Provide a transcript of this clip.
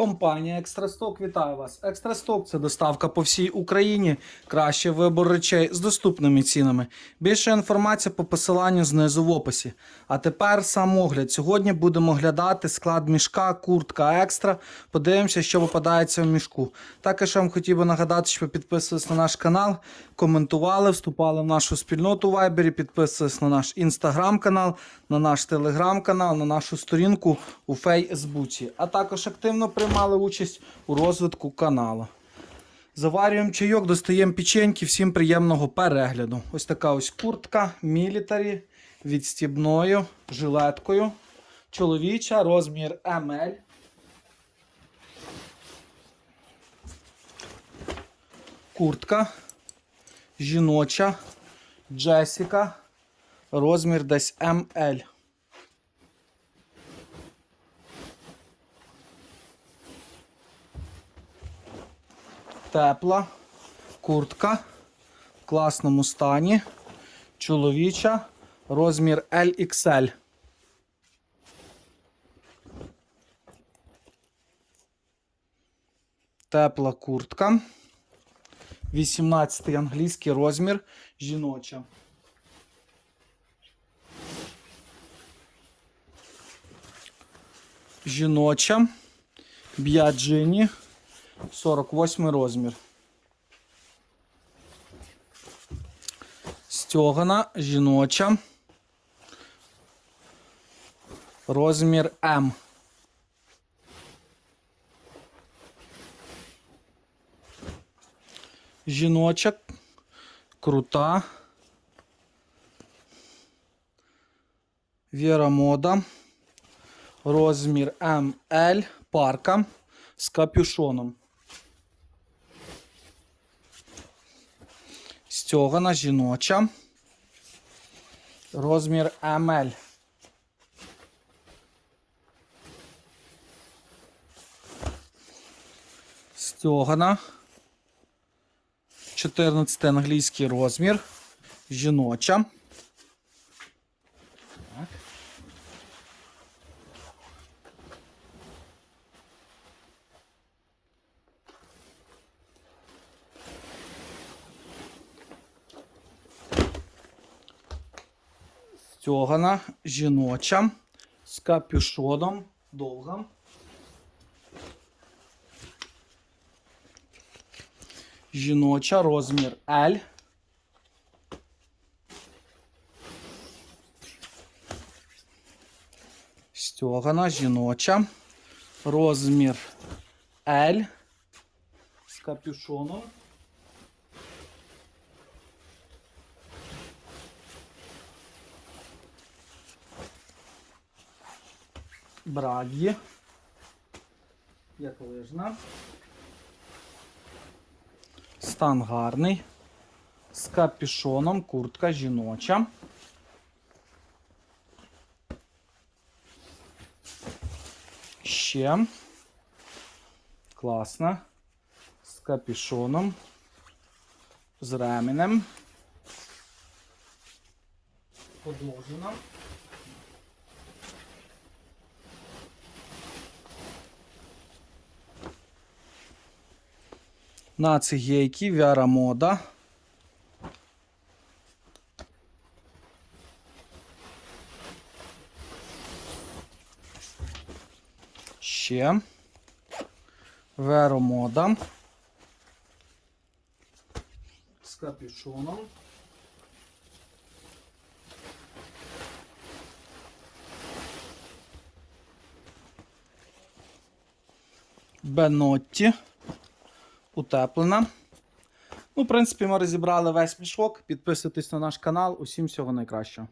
Компанія Екстрасток вітаю вас. Екстрасток це доставка по всій Україні. Кращий вибор речей з доступними цінами. Більше інформації по посиланню знизу в описі. А тепер сам огляд. Сьогодні будемо оглядати склад мішка, куртка екстра. Подивимося, що випадається в мішку. Також вам хотів би нагадати, що підписувались на наш канал, коментували, вступали в нашу спільноту в Viber, підписувались на наш інстаграм-канал, на наш телеграм-канал, на нашу сторінку у Фейсбуці. А також активно приймали участь у розвитку каналу. Заварюємо чайок, достаємо печеньки, всім приємного перегляду. Ось така ось куртка мілітарі відстібною жилеткою. Чоловіча, розмір ML. Куртка жіноча Джесіка. Розмір десь ML. Тепла куртка в класному стані. Чоловіча. Розмір LXL. Тепла куртка. 18 англійський розмір жіноча. Жіноча. Б'яджині. 48 розмір. Стьогана жіноча. Розмір М. Жіноча. Крута. Віра мода. Розмір МЛ. Парка з капюшоном. Стьогана жіноча. Розмір МЛ. Стьогана. 14 англійський розмір. Жіноча. Стьогана жіноча з капюшоном довга. Жіноча розмір L. Стьогана жіноча. Розмір L з капюшоном. Брагі. Як лижна. Стан гарний. З капюшоном, куртка жіноча. Ще. Класно. З капюшоном. З ременем. Подовжена. На цигейки Вяра мода. Ще. Веро мода. З капюшоном. Бенотті утеплена. Ну, в принципі, ми розібрали весь мішок. Підписуйтесь на наш канал. Усім всього найкращого.